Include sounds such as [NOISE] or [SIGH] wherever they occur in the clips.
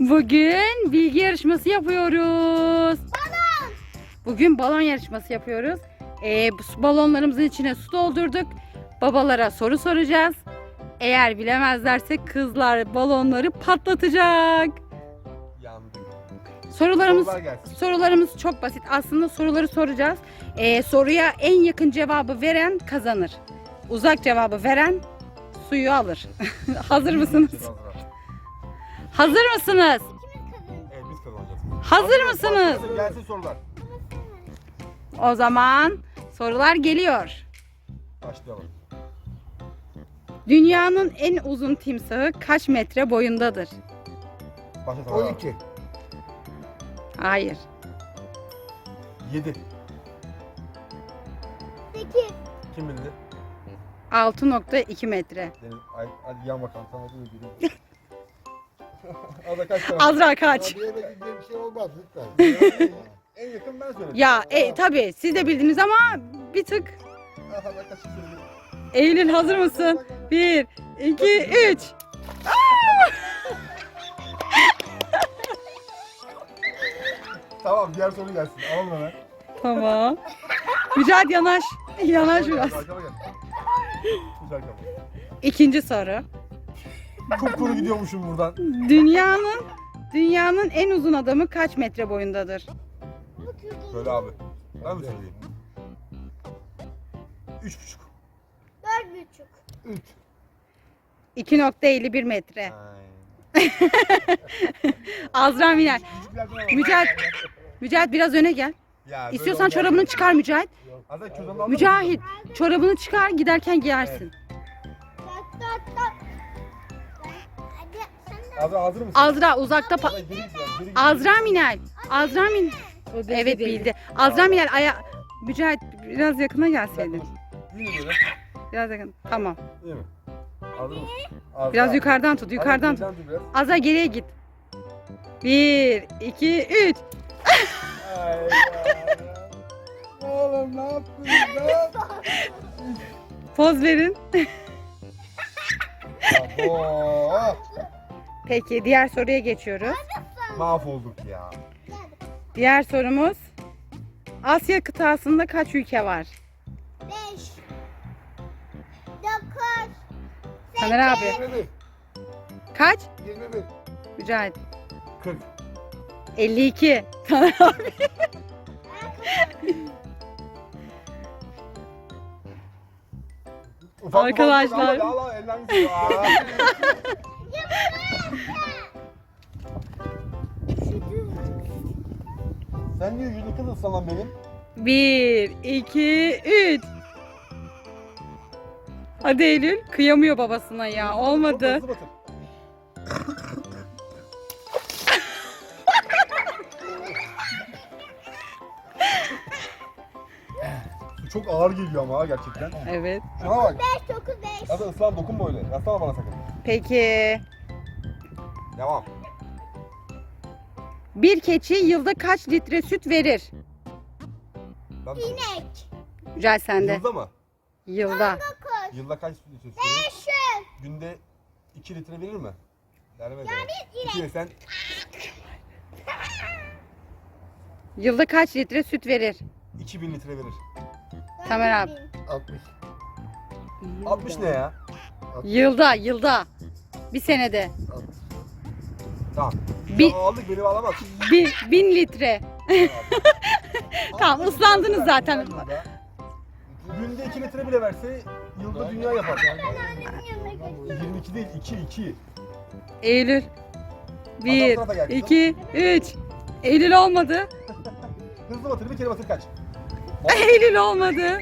Bugün bilgi yarışması yapıyoruz. Bugün balon yarışması yapıyoruz. Ee, bu balonlarımızın içine su doldurduk. Babalara soru soracağız. Eğer bilemezlerse kızlar balonları patlatacak. Yandık. Sorularımız Sorular sorularımız çok basit. Aslında soruları soracağız. Ee, soruya en yakın cevabı veren kazanır. Uzak cevabı veren suyu alır. [LAUGHS] Hazır mısınız? Hazır mısınız? Evet biz kazanacağız. Hazır mısınız? Gelsin sorular. O zaman sorular geliyor. Başlayalım. Dünyanın en uzun timsahı kaç metre boyundadır? Başla tamam. 12. Hayır. 7. 8. Kim bildi? 6.2 metre. Hadi yan bakalım. Değil [LAUGHS] mi? Ada kaç tane? Azra kaç? Hadi yemek diye bir şey olmaz lütfen. [LAUGHS] En yakın ben söyledim. Ya e, tabii siz de bildiniz ama bir tık. Ada kaç söyledim? Eylül hazır mısın? 1, 2, 3. Tamam diğer soru gelsin. Alalım hemen. Tamam. Mücahit yanaş. Yanaş biraz. Arkama gel. Biz arkama. İkinci soru. Çok kuru gidiyormuşum buradan. Dünyanın dünyanın en uzun adamı kaç metre boyundadır? Böyle abi. Ben mi söyleyeyim? Üç buçuk. 4,5. 3. 2.51 metre. [LAUGHS] Azra Miner. Mücahit, Mücahit biraz öne gel. Ya, İstiyorsan çorabını çıkar Mücahit. Mücahit çorabını çıkar giderken giyersin. Ada hazır mısın? Azra uzakta pa-. Azra Minel. Azra Min. Evet bildi. Azra Minel aya Mücahit biraz yakına Bir gelseydin. böyle? Biraz yakın. Tamam. Değil mi? Hazır mısın? Azra. Biraz yukarıdan tut. Yukarıdan tut. geriden dur biraz. Azra geriye git. 1 2 3 Ay ya. Oğlum ne yaptın lan? Poz verin. Abo. Peki diğer soruya geçiyoruz. Mahvolduk ya. Diğer sorumuz Asya kıtasında kaç ülke var? 5. 9. Taner abi. 21. Kaç? 21. Mücahit. 40. 52. Taner abi. Ufak Arkadaşlar. ufak- Al al elden gidiyor. Aa. [LAUGHS] Sen niye yüzünü kız ıslanan benim? 1 2 3 Hadi Eylül. Kıyamıyor babasına ya. Olmadı. Hızlı. Bu Çok ağır geliyor ama ha gerçekten. Evet. Şuna bak. 5, 9, 5. Hadi ıslan dokunma öyle. Yaslama bana sakın. Peki. Devam. Bir keçi yılda kaç litre süt verir? Ben İnek. Mücahit sende. Yılda mı? Yılda. 9. Yılda kaç litre süt verir? 500. Günde 2 litre verir mi? Vermez Yani ya. inek. Desen Yılda kaç litre süt verir? 2000 litre verir. Tamer abi. 60. 60 ne ya? Yılda, yılda. Bir senede. 60. Tamam. Bir- aldık beni bağlamaz. Bin, bin litre. [LAUGHS] Tamam ıslandınız zaten. Günde 2 litre bile verse yılda dünya yapar. Götür. 22 değil 2 2. Eylül. Bir, tarafa gel kızım. iki, üç. Eylül olmadı. [LAUGHS] Hızlı batır bir kere batır kaç. [LAUGHS] Eylül olmadı.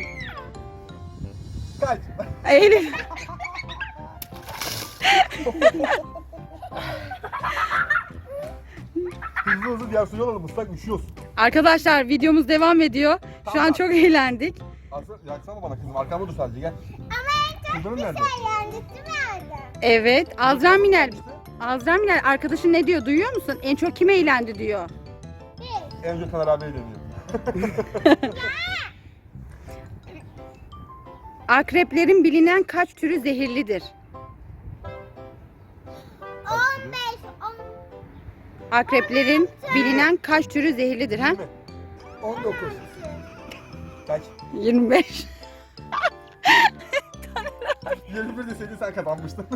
Kaç. Eylül. Hızlı hızlı diğer suyu alalım ıslak üşüyoruz. Arkadaşlar videomuz devam ediyor. Şu an Tamam. çok eğlendik. Aslında yaksana bana kızım arkamda dur sadece gel. Kızının nerede? Yerlisi nerede? Evet. Azra Minel. Azra Minel arkadaşın ne diyor duyuyor musun? En çok kim eğlendi diyor. Bir. En önce Taner abi eğleniyor. [LAUGHS] Akreplerin bilinen kaç türü zehirlidir? Akreplerin bilinen kaç türü zehirlidir ha? 19. Kaç? 25. 21 deseydin sen kazanmıştın.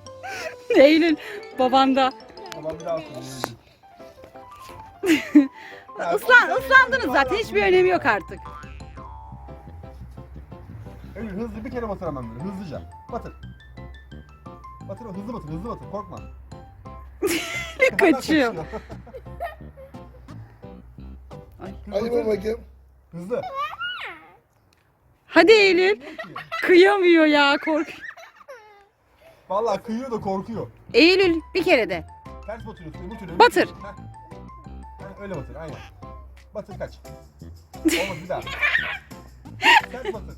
[LAUGHS] Eylül babanda. Tamam bir daha sorayım. [LAUGHS] Islan, ıslandınız zaten hiçbir önemi yok artık. Eylül hızlı bir kere batır hemen böyle hızlıca. Batır. Batır hızlı batır hızlı batır korkma. Kaçıyor. Hadi babacığım. Hızlı. Hadi Eylül. Kıyamıyor ya kork. Vallahi kıyıyor da korkuyor. Eylül bir kere de. Ters batırıyorsun öbür türlü. öbür Batır. türlü. Heh. Heh, öyle batır aynen. Batır kaç. [LAUGHS] Olmadı bir daha. Ters batır.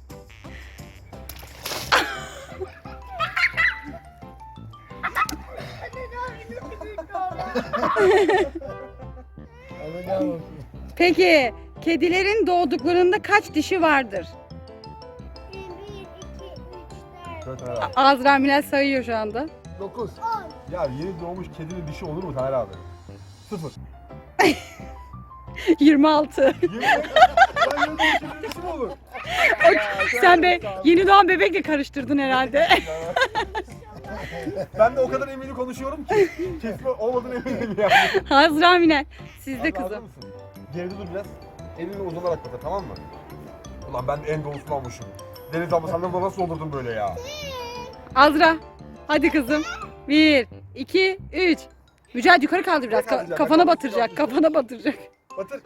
[LAUGHS] Peki kedilerin doğduklarında kaç dişi vardır? 1, 2, 3, 4, Şöyle Taner abi. Azra Milal sayıyor şu anda. 9. 10. Ya yeni doğmuş kedinin dişi olur mu Taner abi? Sıfır. 26. Yemin ederim. Lan yeni doğmuş kedinin dişi mi olur? Sen be yeni doğan bebekle karıştırdın herhalde. [LAUGHS] [LAUGHS] Ben de o kadar emini konuşuyorum ki kesme olmadığını eminim yani. Azra Milal sizde Abi hazır kızım. mısın? Geride dur biraz. Elini uzanarak batır tamam mı? Ulan ben de en doğusunu almışım. Deniz abla sen de bunu nasıl doldurdun böyle ya? Azra hadi kızım. 1, 2, 3. Mücahit yukarı kaldı biraz. Ka- kafana batıracak, kafana batıracak. Batır.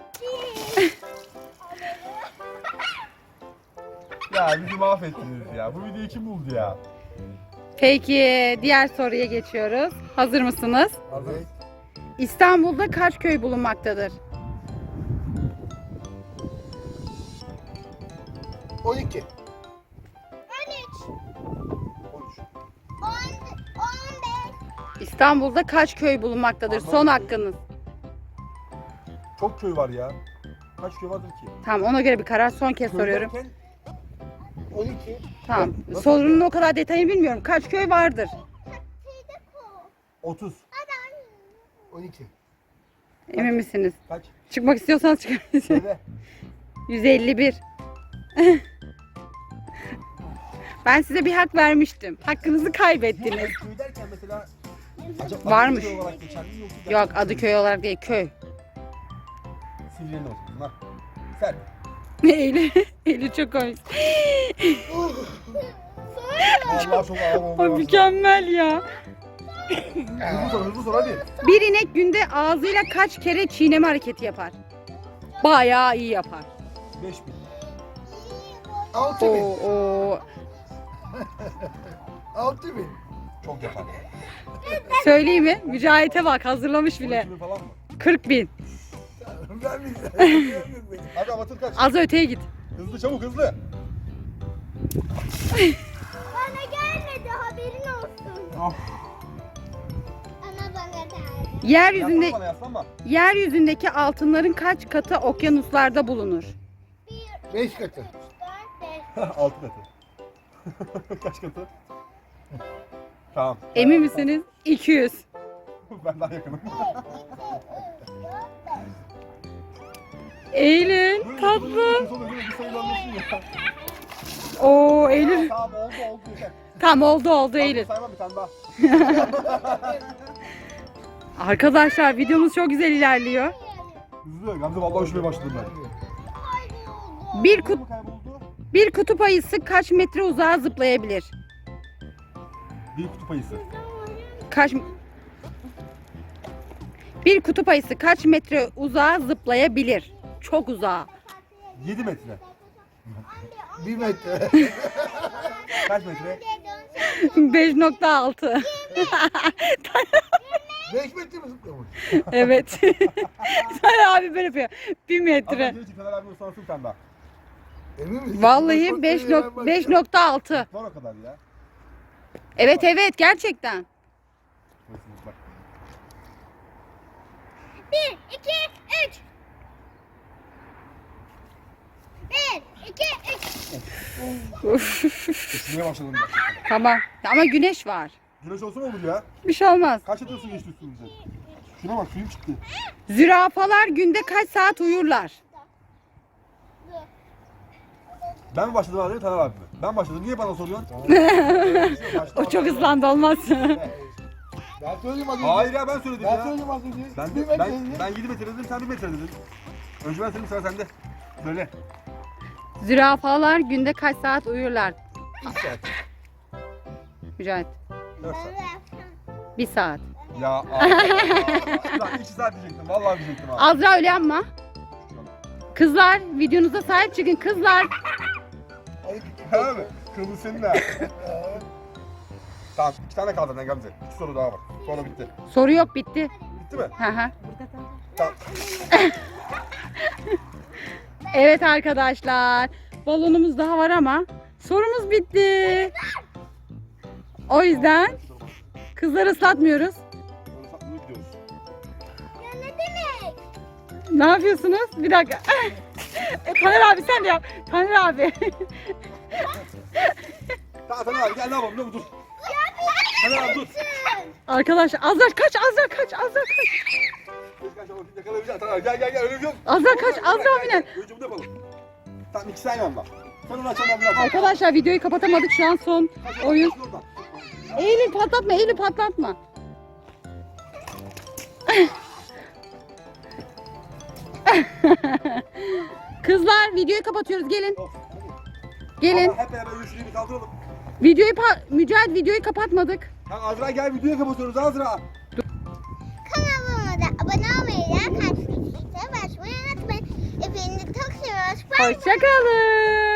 ya bizi mahvettiniz ya. Bu videoyu kim buldu ya? Peki diğer soruya geçiyoruz. Hazır mısınız? Hazır. İstanbul'da kaç köy bulunmaktadır? 12. 13. 13. 10, 15. İstanbul'da kaç köy bulunmaktadır? Son hakkınız. Çok köy var ya. Kaç köy vardır ki? Tamam ona göre bir karar son kez Köy soruyorum. derken 12. Tamam. Nasıl Sorunun o kadar detayını bilmiyorum. Kaç köy vardır? Şeyde ko. 30. 12. Emin misiniz? Kaç? Çıkmak istiyorsanız çıkabilirsiniz. Söyle. [LAUGHS] 151. [LAUGHS] ben size bir hak vermiştim. Hakkınızı kaybettiniz. Köy derken mesela acaba Varmış. köy olarak geçer mi yoksa Yok adı köy olarak değil köy. Silivri'nin olsun. Ha. Sen. [LAUGHS] Eylül, Eylül çok komik. Çok ağır oldu. O mükemmel ya. Hızlı sor hızlı sor hadi. Bir inek günde ağzıyla kaç kere çiğneme hareketi yapar? Bayağı iyi yapar. 5000. 6 bin. Oo, oo. [LAUGHS] 6 bin. Çok yapar. Söyleyeyim mi? Mücahit'e bak hazırlamış bile. 12 bin falan mı? 40 bin. Ben bilmiyorum. [LAUGHS] Hadi amatör kaç. Az öteye git. Hızlı çabuk hızlı. Bana gelmedi haberin olsun. Of. Ama bana geldi. Yeryüzünde, Yaslanma yaslanma. yeryüzündeki altınların kaç katı okyanuslarda bulunur? 5 katı. 4, 5. 6 katı. [LAUGHS] Kaç katı? Tamam. Emin misiniz? 200. Ben daha yakınım. Bir anlasın ya. Oo Eylül. Tamam oldu oldu. yeter. Tam oldu oldu Tamam, Eylül. Saymam bir tane daha. Arkadaşlar videomuz çok güzel ilerliyor. Hızlı. Gamze vallahi üşümeye başladım ben. Bir, Kut... bir kutup ayısı kaç metre uzağa zıplayabilir? Bir kutup ayısı. Kaç Bir kutup ayısı kaç metre uzağa zıplayabilir? Çok uzağa. 7 metre. 1 metre. [LAUGHS] Kaç metre? 5.6. 5 [LAUGHS] [LAUGHS] metre mi zıplamış? evet. Sen abi böyle yapıyor. 1 Ama metre. abi sen daha. Emin misin? Vallahi Beş 5 metreye ben bakacağım. 5.6. Var o kadar ya. Evet evet gerçekten. Bak. 1, 2, 3. 1, 2, 3. Üşümeye başladım ben. Tamam. Ama güneş var. Güneş olsun olur ya. Bir şey olmaz. Kaç atıyorsun geçti üstümüze? Şuna bak suyum çıktı. Zürafalar günde kaç saat uyurlar? Ben mi başladım abi Taner abi mi? Ben başladım. Niye bana soruyorsun? [LAUGHS] O çok ıslandı olmaz. [LAUGHS] Ben söyleyeyim az önce. Hayır ya ben söyledim Ben ya. söyleyeyim az önce. Ben, bir ben, ben 7 metre dedim sen 1 metre dedin. Önce ben söyleyeyim sıra sende. Söyle. Zürafalar günde kaç saat uyurlar? 2 saat. Mücahit. 4 saat. Bir saat. Ya abi. Lan 2 saat diyecektim. Vallahi diyecektim abi. Azra öyle yapma. Kızlar videonuza sahip çıkın kızlar. Abi kırmızı senin ha. tamam iki tane kaldı ne Gamze. İki soru daha var. Sonra bitti. Soru yok bitti. Bitti mi? Hı hı. Tamam. [LAUGHS] evet arkadaşlar. Balonumuz daha var ama sorumuz bitti. O yüzden kızları ıslatmıyoruz. Ne demek? Ne yapıyorsunuz? Bir dakika. [LAUGHS] e, Taner abi sen de yap. Taner abi. Tamam Taner abi gel ne yapalım dur dur. Taner abi dur. Arkadaşlar Azra kaç Azra kaç Azra kaç. Gel gel gel yok. Azra kaç Azra bunu yapalım. Tamam ikisi aynı anda. Sonra açalım biraz. Arkadaşlar videoyu kapatamadık şu an son oyun. Eylül patlatma Eylül patlatma. [LAUGHS] Kızlar videoyu kapatıyoruz gelin. Gelin. Ama hep beraber üçlüğünü kaldıralım. Videoyu Mücahit videoyu kapatmadık. Azra gel videoya kapatıyoruz Azra. Hoşçakalın.